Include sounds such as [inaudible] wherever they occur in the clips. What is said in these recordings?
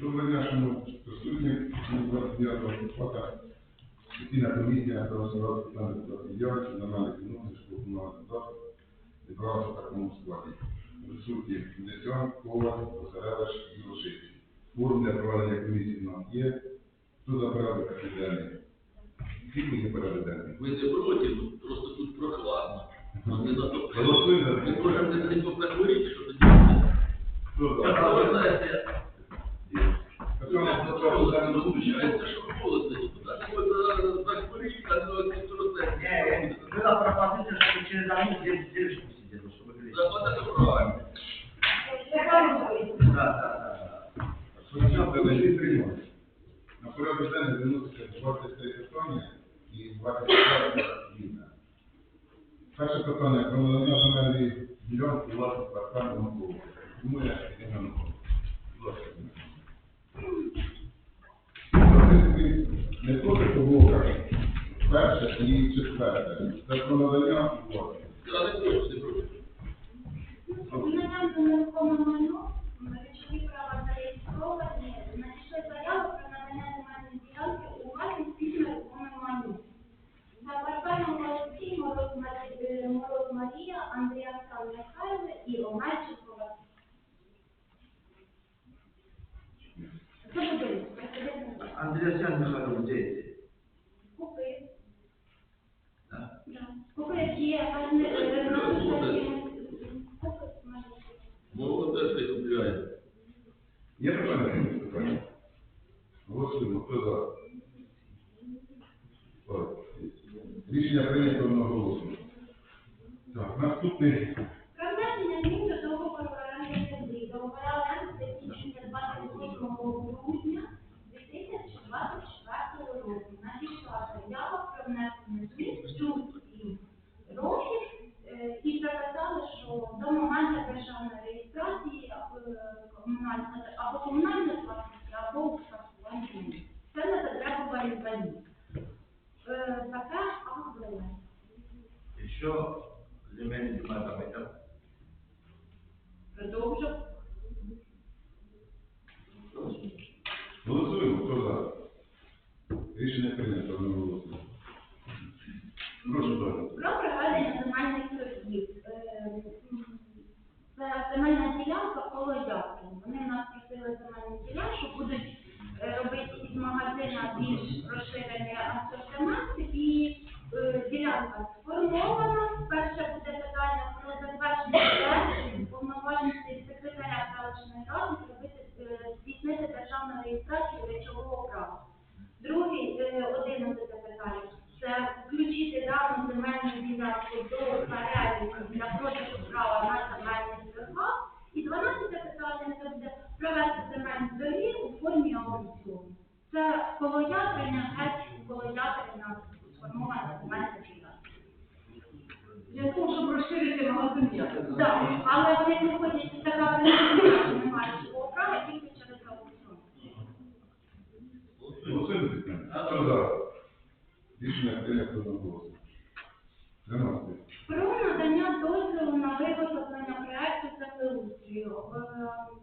Доброго дня, шановні присутні, 29 листопада Спільна комісія голосувала з питань депутатів явища на мене Кінутинського комунального депутата зібралася в такому складі. Присутні Десян, Кола, Посередаш і Форум для проведення комісії в є. Хто за порядок денний? Скільки є порядок денний? Ви не проти, ну, просто тут прохладно. Голосуємо. Ви можете не похворіти, що тоді. Хто за? Была пропозиция, чтобы через одну девушку сидела, чтобы говорить. Вот это правильно. Да, да, да. На порядок дня вернутися 23 питання і 24 квітня. Перше питання про надання земельної ділянки власних не проти того, перше і четверте. Це про надання угоди. Я не проти, не проти. Рішення прийнято одноголосно. Так, наступний. 오죠? Um,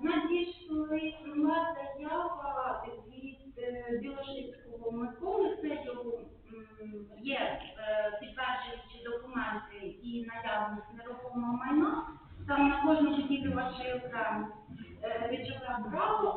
Надійшли заява від е, Білошицького Миколи, це є е, підтверджуючі документи і наявність нерухомого майна. Там на кожному життєві вашої окремо е, відживе право.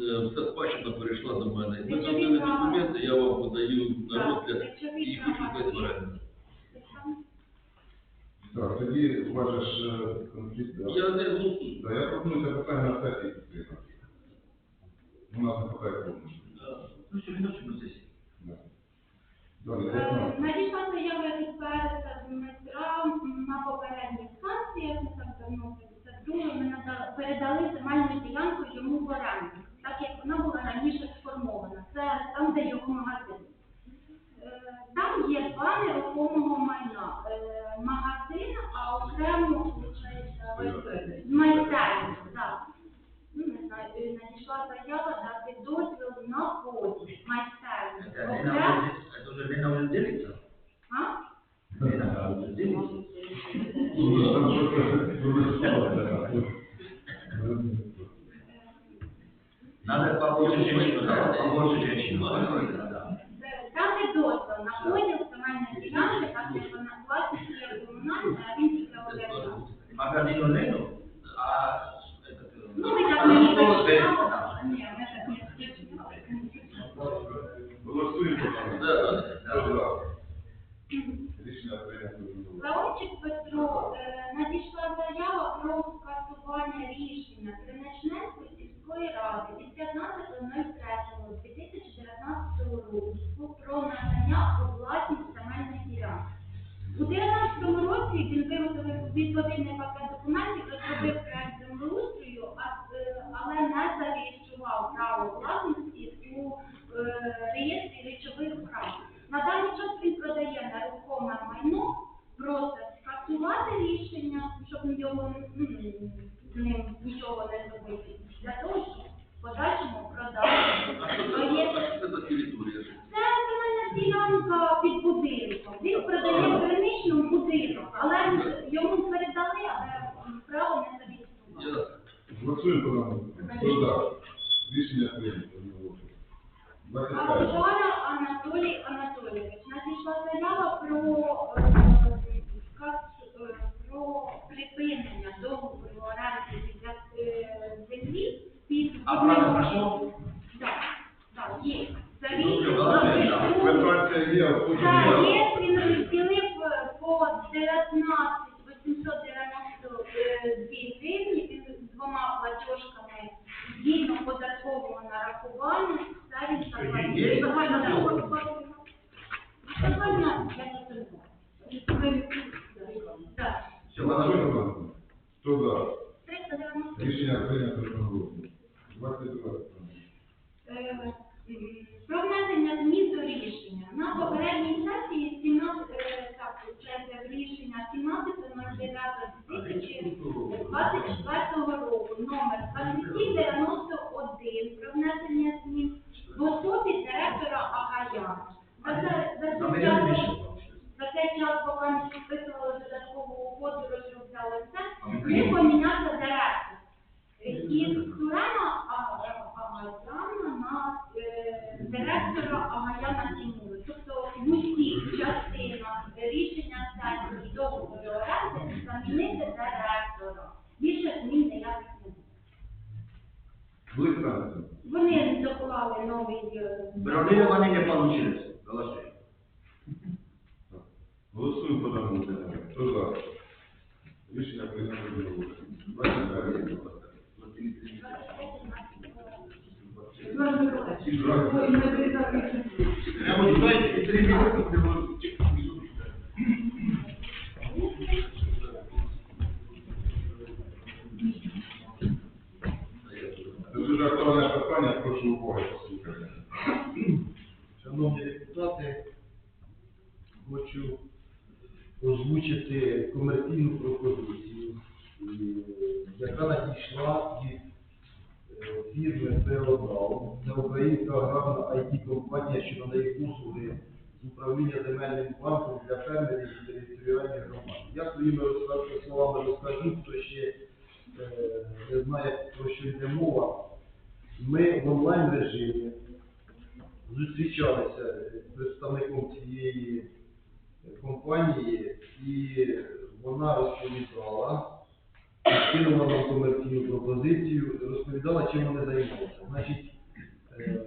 Е, вся спадщина перейшла до мене. Ми зробили документи, я вам подаю на розгляд і хочу права- дати в оренду. Так, тоді у вас же ж е, конфлікт. Я не голосую. Да, я пропоную це питання на сесії підтримати. У нас не хватає повністю. Ну, що відносить до сесії. Да. Далі, Е. Надійшла заява від Дмитра на попередніх станціях, ми так давно 52 ми нада- передали земельну ділянку йому в оренду, так як вона була раніше сформована. Це там, де його магазин. Е, Там є два нерухомого майна. Е, Магазин, а окремо виходить, майстерня, так. Ну, не знаю, е, надійшла заява дати дозвіл на поділ майстерні. Це Лена Окремо, вже- це вже Лена вже дивиться. а? Лена вже дивиться. Ну, ж там щось вирішилося. Надо побольше женщину. Да. Дати дозвіл на поділ земельної ділянки, так як вона власність є комунальна, а він тільки Лену, а Ну, ми так а? Ні, ми так не. Голосуємо. Да, да. Хто за? Рішення прийнято. Леончик Петро, е, надійшла заява про скасування рішення Криничненської сільської ради від 15.03.2019 року про надання у власність земельних ділянок. У 2019 році він виготовив відповідний пакет документів, розробив проект землеустрою, а, е, але не зареєстрував право власності у е, реєстрі речових прав. На даний час він продає нерухоме майно, просить скасувати рішення, щоб його з ним нічого не зробити, для того, щоб подальшому продати. А що це, Проєкт. це за територія? Це земельна ділянка під будинком. Він продає приміщену будинок, але йому передали, але право не. Я Голосуємо по. Рішення прийнято. Авжара Анатолій Анатолійович. Надійшла заява про, е, про припинення договору оренди для землі під А право прошло? Так, так, є. Рік. записав. Квитанція є, Так, є, він розділив е, по 19 892 гривні, він з двома платіжками згідно податкового нарахування, це він заплатив. Є? Загальна нарахування. Загальна, я не знаю. Так, Все, Голосуємо по ладно. даному. Хто за? 390. Рішення прийнято одноголосно. Двадцять два. Е, м, Про внесення змін до рішення. На попередній сесії 17, е, так, це рішення 17.09.2024 року, номер 2791 про внесення змін в особі директора Агаяна. За це- за Там цей я не час- більше. За цей час, поки ми підписували додаткову угоду, розробляли все, не помінявся директор. Із Сурена Агаяна на е, директора Агаяна Тимура. Тобто в усіх частинах рішення сесії договору оренди замінити директора. Більше змін ніяких не буде. Були питання? Вони доклали новий е, Бронирование не получилось. Голосуем. Голосуємо по даному питанню. Хто за? Рішення прийнято п'ять. Eduardo Миколаївич. Ой, не передав Я читайте и три минуты. Це дуже актуальне питання, прошу уваги послухати. Шановні депутати, хочу озвучити комерційну пропозицію, і, яка надійшла від е, фірми «Феодал». Це українська аграрна IT-компанія, що надає послуги з управління земельним банком для фермерів і територіальних громад. Я своїми словами розкажу, хто ще е, не знає, про що йде мова. Ми в онлайн режимі зустрічалися з представником цієї е, компанії, і вона розповідала кинула нам комерційну пропозицію, розповідала, чим вони займаються. Значить, е,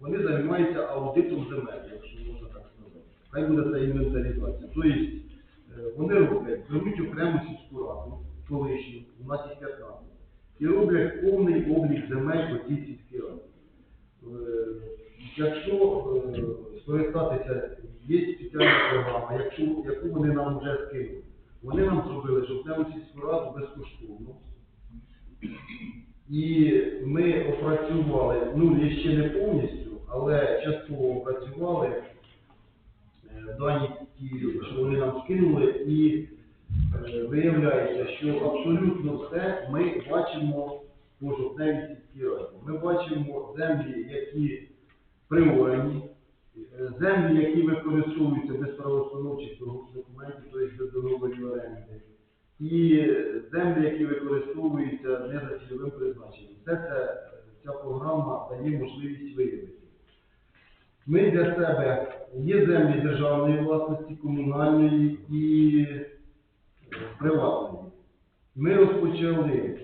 вони займаються аудитом земель, якщо можна так сказати. Хай буде це інвентаризація. Тобто е, вони роблять, беруть окрему сільську раду, колишню, у нас їх 15, і роблять повний облік земель по цій сільській раді. Е, Якщо е, скористатися, є спеціальна програма, якщо, яку вони нам вже скинули. Вони нам зробили жовтневу сільську раду безкоштовно. І ми опрацювали, ну і ще не повністю, але частково опрацювали е, дані ті, що вони нам скинули, і е, виявляється, що все ми бачимо по жовтневій сільській раді. Ми бачимо землі, які приорані, е, землі, які використовуються без правоустановчих документів, тобто без договорів оренди, і землі, які використовуються не за цільовим призначенням. Все це ця програма дає можливість виявити. Ми для себе є землі державної власності, комунальної і е, приватної. Ми розпочали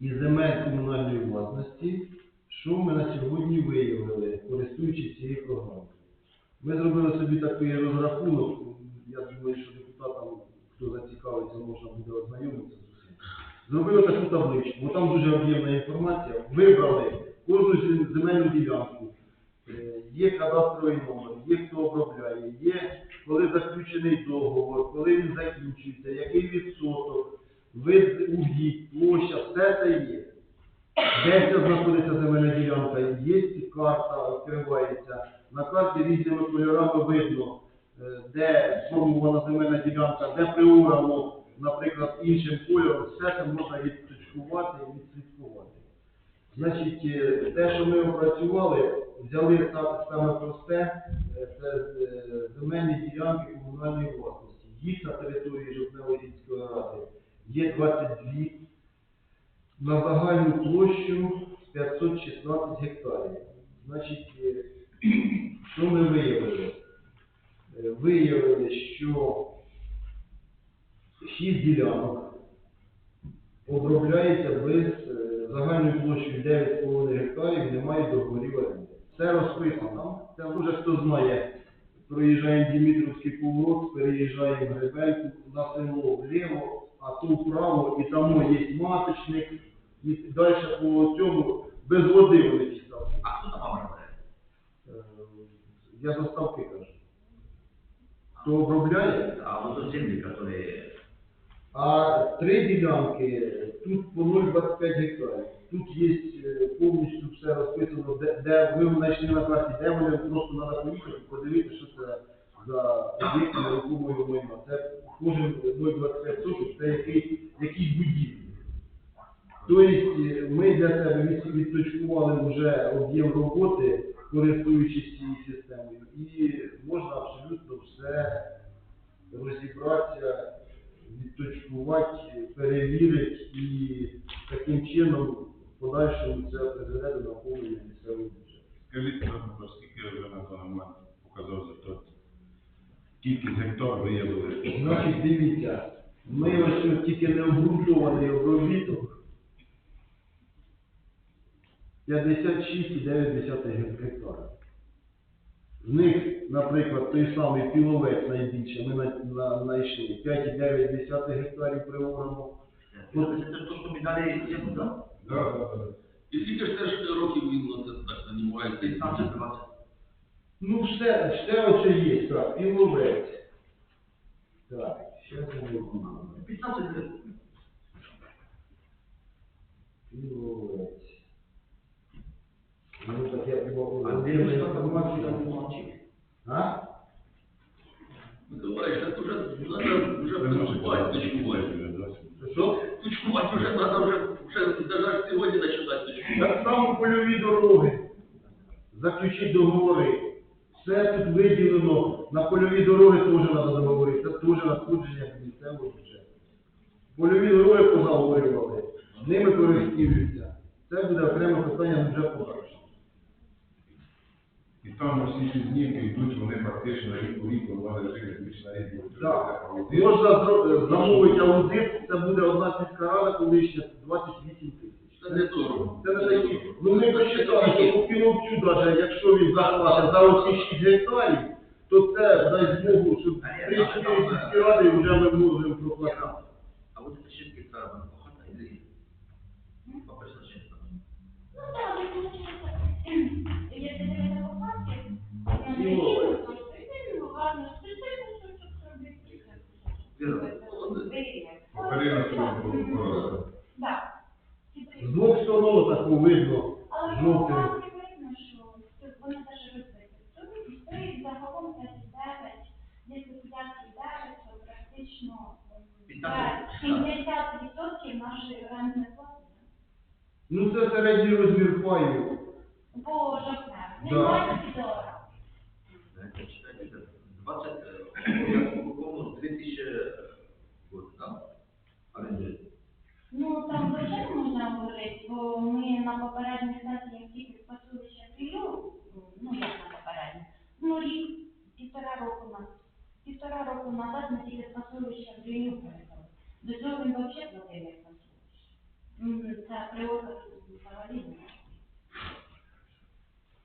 із земель комунальної власності, що ми на сьогодні виявили, користуючись цією програмою. Ми зробили собі такий розрахунок, я думаю, що депутатам, хто зацікавиться, можна буде ознайомитися з усім. Зробили таку табличку, бо там дуже об'ємна інформація. Вибрали кожну зем- земельну ділянку, Е, є кадастровий номер, є хто обробляє, є коли заключений договор, коли він закінчується, який відсоток, вид угідь, площа, все це є. Де це знаходиться земельна ділянка, є карта, відкривається. На карті різними кольорами видно, е, де сформована земельна ділянка, де приурано, наприклад, іншим кольором, все це можна відточкувати і відслідкувати. Значить, е, те, що ми опрацювали, взяли саме просте, е, це земельні ділянки комунальної власності. Їх на території Жовтневої сільської ради є 22 на загальну площу 516 гектарів. Значить, е, що ми виявили? Е, Виявили, що 6 ділянок обробляється без загальною площею 9,5 гектарів, немає договорів оренди. Це розписано. Це вже хто знає, проїжджаємо Дімітровський поворот, переїжджаємо Гребельку на село вліво, а то вправо, і там є маточник, і далі по цьому без води вони ті. А хто там обробляє? Е, Я за ставки кажу. Хто обробляє? А вот земли, которые... А три ділянки, тут по 0,25 гектарів. Тут є е, повністю все розписано, де, де ви знайшли на карті, де вони просто треба поїхати, подивитися, що це за об'єкт нерухомої майна. Це кожен 0,25 соток, це який, якісь будівлі. Тобто е, ми для себе відточкували вже об'єм роботи, користуючись цією системою, і можна абсолютно все розібратися, відточкувати, перевірити і таким чином в подальшому це призведе до наповнення місцевого бюджету. Скажіть, скільки вже на даний момент показав за Кількість гектар виявили? Значить, дивіться, ми ось тут тільки необґрунтований обробіток 56,9 гектара. З них, наприклад, той самий піловець найбільше, ми на- на- знайшли 5,9 гектарів приорано. Вот это то, что мы дали? Да, да, да. І скільки ж теж років він на так займається? 15-20. Ну, все, все оце є, так, піловець. Так, зараз я вийду. 15 лет. Піловець. Ну, так я не молчим? А? Миколаївич, так вже треба вже точкувати, точкувати. Що? Точкувати вже треба, вже, вже навіть сьогодні починати точкувати. Так само польові дороги. Заключіть договори. Все тут виділено. На польові дороги теж треба договорити. Це теж надходження місцевого бюджету. Польові дороги позаговорювали. Ними користуються. Це буде окреме питання вже подальше. І там усі ці знімки йдуть, вони фактично рік у рік, вони режимі більше на рік Так. Можна замовити аудит, це буде одна сільська рада колишня 28 тисяч. Це не дорого. Це не такі. Ну ми посчитали, що по кіловцю, навіть якщо він заплатить за оці 6 гектарів, то це дасть змогу, що 3-4 сільські ради вже ми можемо проплатити. А это шесть гектаров, она похота или по призначению? Ну [clears throat] так, як виходить, якщо не Ну, це це. Вірно. Так. З двох сторон так видно, Але по жовтим. фактах видно, що це вони теж розбиті. Тут стоїть загалом 39, якщо 59, то практично ем, це 70% нашої рентної плати. Ну це середній розмір паю. По жовтневу. Не Да. 20 доларів. Это читайте, это 20, э, я по-моему, 2000 год, да? Аренды. Ну, там лише можна говорити, бо ми на попередніх сесіях тільки спасили ще трилю, ну як на попередніх, ну рік, півтора року назад. Півтора року назад ми тільки спасули ще трилю передали. До цього він взагалі платив спасовище. Це при оказі взагалі не Це саме члени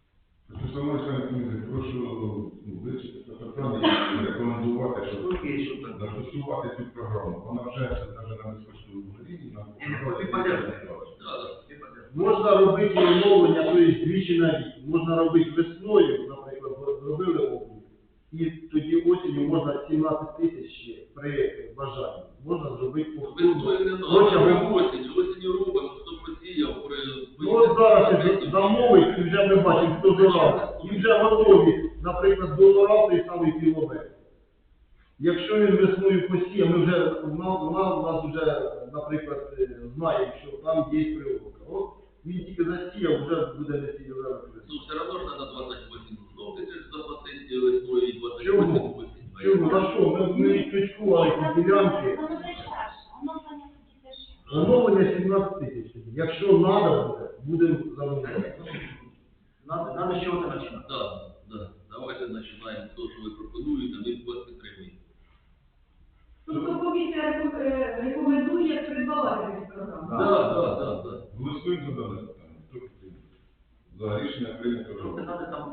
комісії, прошу ну, рекомендувати, щоб застосувати цю програму. Вона вже навіть на безкоштовному рівні, подержи. Можна робити оновлення, тобто двічі на рік. Можна робити весною, наприклад, зробили облік. І тоді осінню можна 17 тисяч при бажанні. Можна зробити повторно. Замовить, і вже ми бачимо, хто зорав. І вже готові, наприклад, дозорав той самий кілометр. Якщо він весною посіє, ми вже, у нас, у нас, вже, наприклад, е, знаємо, що там є прилука. От він тільки засіяв, вже буде не сіяв Ну, все равно ж надо 28 знов тисяч заплатити весною і 28 Чому? Чому? За що? Ми, ми відключували ці ділянки. Воно дешевше, воно занесуть дешевше. Оновлення 17 тисяч. тоді. Якщо треба буде, будемо замовляти. Надо, надо с чего-то начинать. Так, так. Давайте починаємо з того, що ви пропонуєте, ми вас підтримуємо. Тобто комісія реко- е, рекомендує придбавати цю програму. Так, так, так, так. Голосуємо за дане питання. Хто підтримує? За рішення прийнято. Просто надо там по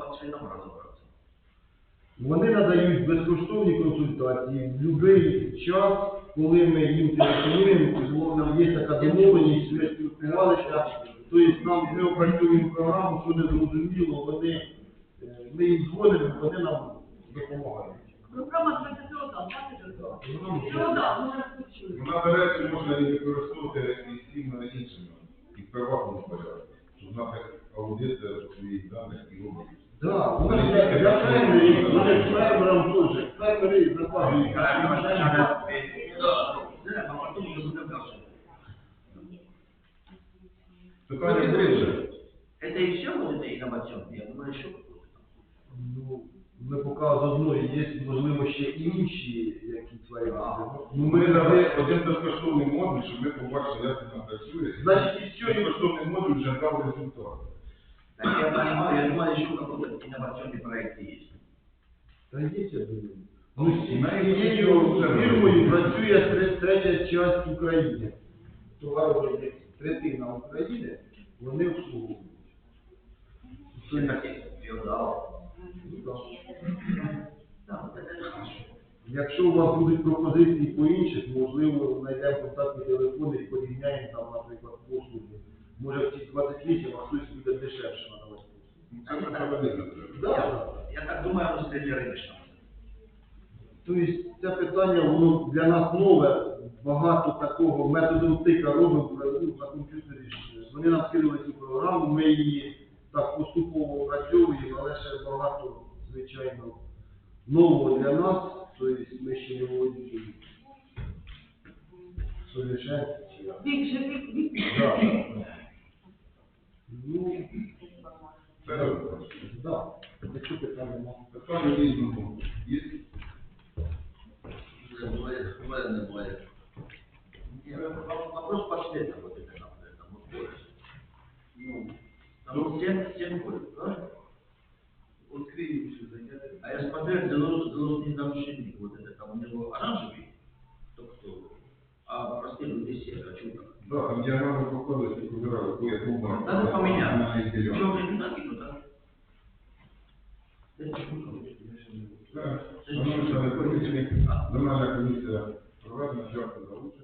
членам разобраться. Вони надають безкоштовні консультації в будь-який час, коли ми їм телефонуємо, нам є така домовленість, ми спілкувалися, тобто нам ми опрацюємо програму, що не зрозуміло, вони, е, ми їм дзвонимо, вони нам допомагають. Програма 20 років, бачите? Так, Ну нам- так, ну нас почули. Вона, до речі, можна її використовувати і всіма іншими, і в приватному порядку, щоб знати аудит своїх даних і обліків. Да, а потом уже будем дальше. Питання підтримує. Это и все будет инновационно? Я думаю, еще какое-то. Ну, ми одної є, можливо, ще інші якісь варіанти. Ну, ми дали один безкоштовний модуль, щоб ми побачили, як вона працює. Значить, і все, і безкоштовний модуль вже дав результат. Так я понимаю, я думаю, еще какой-то инновационный проект есть. Та є, я думаю. Ну, цією фірмою працює тре- третя частина України. Товаровиробництво. Третина України, вони обслуговують. Все. Ну, так. Да, вот это хорошо. Якщо у вас будуть пропозиції по інших, можливо, знайдемо контактні телефони і порівняємо там, наприклад, послуги. Може в ці 28, а хтось треба. Да. Я так думаю, оно среди рыночного. Тобто це питання воно для нас нове, багато такого методом тика робимо ну, на комп'ютері. Вони нам скинули цю програму, ми її так поступово опрацьовуємо, але ще багато, звичайно, нового для нас, тобто ми ще не володіємо совершенством. Більше від- від- Да. [laughs] Ну, Це добре. да. Якщо питання немає. Питання різному. Є? Немає, в мене немає. Нет, вопрос последний вот это нам, это вот колледж. Ну, там 7, 7 колледж, правильно? Вот СПД занос не замшельник, вот это там у него оранжевый, только кто, а простые люди серые, а чего так? Да, там діаграми проходить, як вибирали, коли я побачив. Надо поменять. На їх ділянку. Чего не так и туда? Так, шановні члени комісії, земельна комісія проведена, дякую за участь.